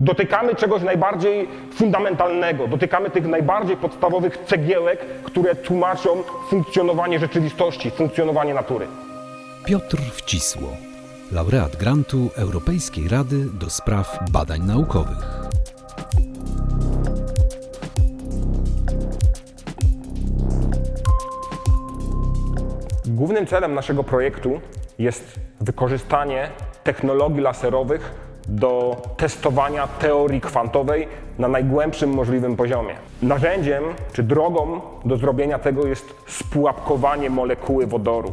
Dotykamy czegoś najbardziej fundamentalnego, dotykamy tych najbardziej podstawowych cegiełek, które tłumaczą funkcjonowanie rzeczywistości, funkcjonowanie natury. Piotr Wcisło, laureat grantu Europejskiej Rady do spraw badań naukowych. Głównym celem naszego projektu jest wykorzystanie technologii laserowych do testowania teorii kwantowej na najgłębszym możliwym poziomie. Narzędziem czy drogą do zrobienia tego jest spułapkowanie molekuły wodoru.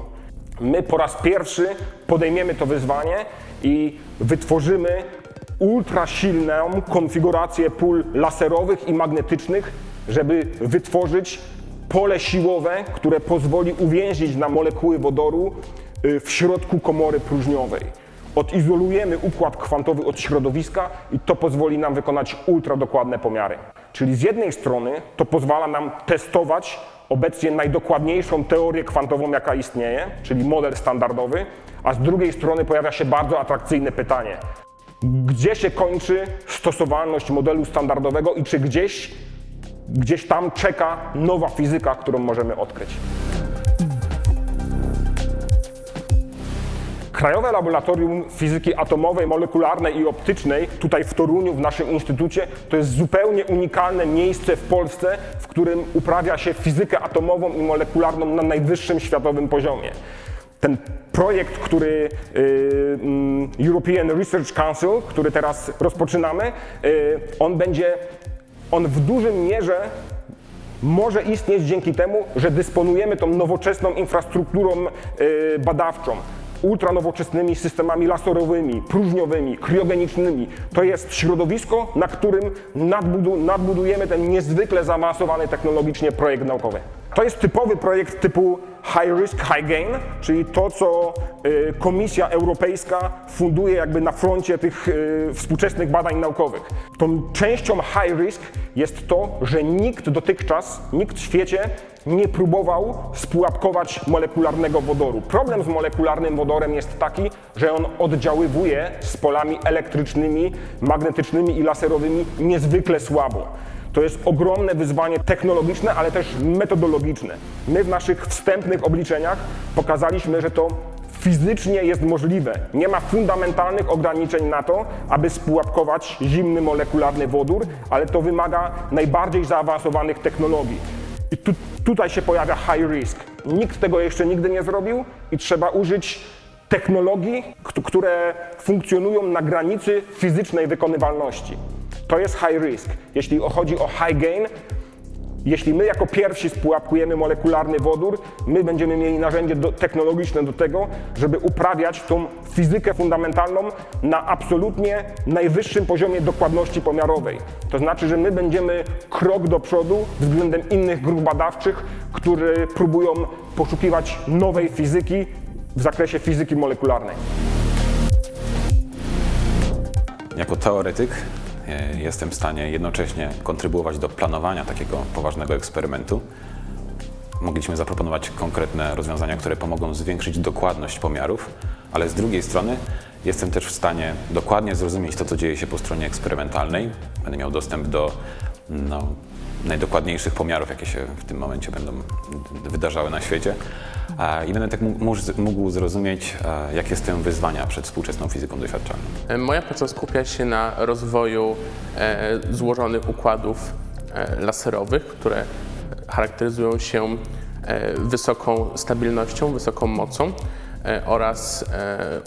My po raz pierwszy podejmiemy to wyzwanie i wytworzymy ultrasilną konfigurację pól laserowych i magnetycznych, żeby wytworzyć pole siłowe, które pozwoli uwięzić na molekuły wodoru y, w środku komory próżniowej. Odizolujemy układ kwantowy od środowiska i to pozwoli nam wykonać ultradokładne pomiary. Czyli z jednej strony to pozwala nam testować obecnie najdokładniejszą teorię kwantową, jaka istnieje, czyli model standardowy, a z drugiej strony pojawia się bardzo atrakcyjne pytanie. Gdzie się kończy stosowalność modelu standardowego i czy gdzieś gdzieś tam czeka nowa fizyka, którą możemy odkryć. Krajowe Laboratorium Fizyki Atomowej, Molekularnej i Optycznej, tutaj w Toruniu, w naszym instytucie, to jest zupełnie unikalne miejsce w Polsce, w którym uprawia się fizykę atomową i molekularną na najwyższym światowym poziomie. Ten projekt, który y, mm, European Research Council, który teraz rozpoczynamy, y, on będzie, on w dużym mierze może istnieć dzięki temu, że dysponujemy tą nowoczesną infrastrukturą y, badawczą, ultranowoczesnymi systemami laserowymi, próżniowymi, kriogenicznymi. To jest środowisko, na którym nadbudu, nadbudujemy ten niezwykle zaawansowany technologicznie projekt naukowy. To jest typowy projekt typu high risk, high gain, czyli to, co y, Komisja Europejska funduje jakby na froncie tych y, współczesnych badań naukowych. Tą częścią high risk jest to, że nikt dotychczas, nikt w świecie nie próbował spułapkować molekularnego wodoru. Problem z molekularnym wodorem jest taki, że on oddziaływuje z polami elektrycznymi, magnetycznymi i laserowymi niezwykle słabo. To jest ogromne wyzwanie technologiczne, ale też metodologiczne. My w naszych wstępnych obliczeniach pokazaliśmy, że to fizycznie jest możliwe. Nie ma fundamentalnych ograniczeń na to, aby spułapkować zimny molekularny wodór, ale to wymaga najbardziej zaawansowanych technologii. I tu, tutaj się pojawia high risk. Nikt tego jeszcze nigdy nie zrobił i trzeba użyć technologii, kt- które funkcjonują na granicy fizycznej wykonywalności. To jest high risk. Jeśli chodzi o high gain, jeśli my jako pierwsi spułapkujemy molekularny wodór, my będziemy mieli narzędzie do, technologiczne do tego, żeby uprawiać tą fizykę fundamentalną na absolutnie najwyższym poziomie dokładności pomiarowej. To znaczy, że my będziemy krok do przodu względem innych grup badawczych, które próbują poszukiwać nowej fizyki w zakresie fizyki molekularnej. Jako teoretyk jestem w stanie jednocześnie kontrybuować do planowania takiego poważnego eksperymentu. Mogliśmy zaproponować konkretne rozwiązania, które pomogą zwiększyć dokładność pomiarów, ale z drugiej strony jestem też w stanie dokładnie zrozumieć to, co dzieje się po stronie eksperymentalnej. Będę miał dostęp do no, najdokładniejszych pomiarów, jakie się w tym momencie będą wydarzały na świecie. I będę tak mógł- zrozumieć, jakie stoją wyzwania przed współczesną fizyką doświadczalną. E, Moja praca skupia się na rozwoju e, złożonych układów e, laserowych, które charakteryzują się wysoką stabilnością, wysoką mocą oraz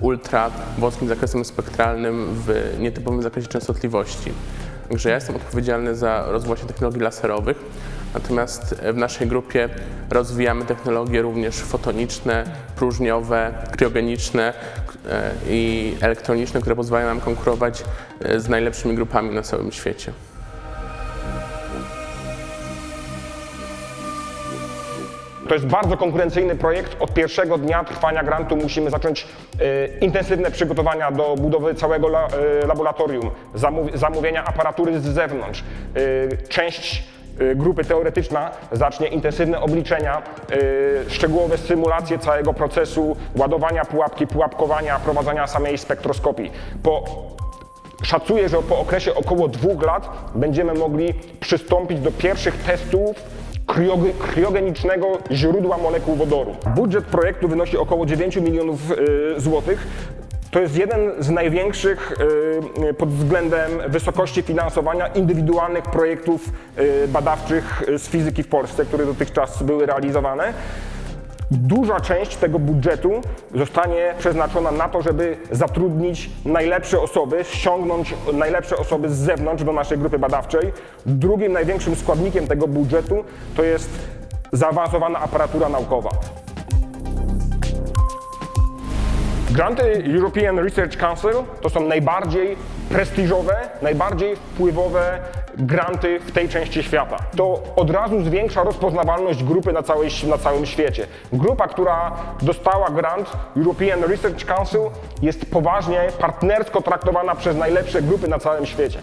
ultra wąskim zakresem spektralnym w nietypowym zakresie częstotliwości. Także ja jestem odpowiedzialny za rozwój technologii laserowych, natomiast w naszej grupie rozwijamy technologie również fotoniczne, próżniowe, kriogeniczne e, i elektroniczne, które pozwalają nam konkurować e, z najlepszymi grupami na całym świecie. To jest bardzo konkurencyjny projekt. Od pierwszego dnia trwania grantu musimy zacząć e, intensywne przygotowania do budowy całego e, laboratorium, zamów, zamówienia aparatury z zewnątrz. E, część grupy teoretyczna zacznie intensywne obliczenia, szczegółowe symulacje całego procesu ładowania pułapki, pułapkowania, prowadzenia samej spektroskopii. Po Szacuję, że po okresie około dwóch lat będziemy mogli przystąpić do pierwszych testów krioge- kriogenicznego źródła molekuł wodoru. Budżet projektu wynosi około 9 milionów y, złotych. To jest jeden z największych y, pod względem wysokości finansowania indywidualnych projektów y, badawczych z fizyki w Polsce, które dotychczas były realizowane. Duża część tego budżetu zostanie przeznaczona na to, żeby zatrudnić najlepsze osoby, ściągnąć najlepsze osoby z zewnątrz do naszej grupy badawczej. Drugim największym składnikiem tego budżetu to jest zaawansowana aparatura naukowa. Granty European Research Council to są najbardziej prestiżowe, najbardziej wpływowe granty w tej części świata. To od razu zwiększa rozpoznawalność grupy na, całej, na całym świecie. Grupa, która dostała grant European Research Council jest poważnie, partnersko traktowana przez najlepsze grupy na całym świecie.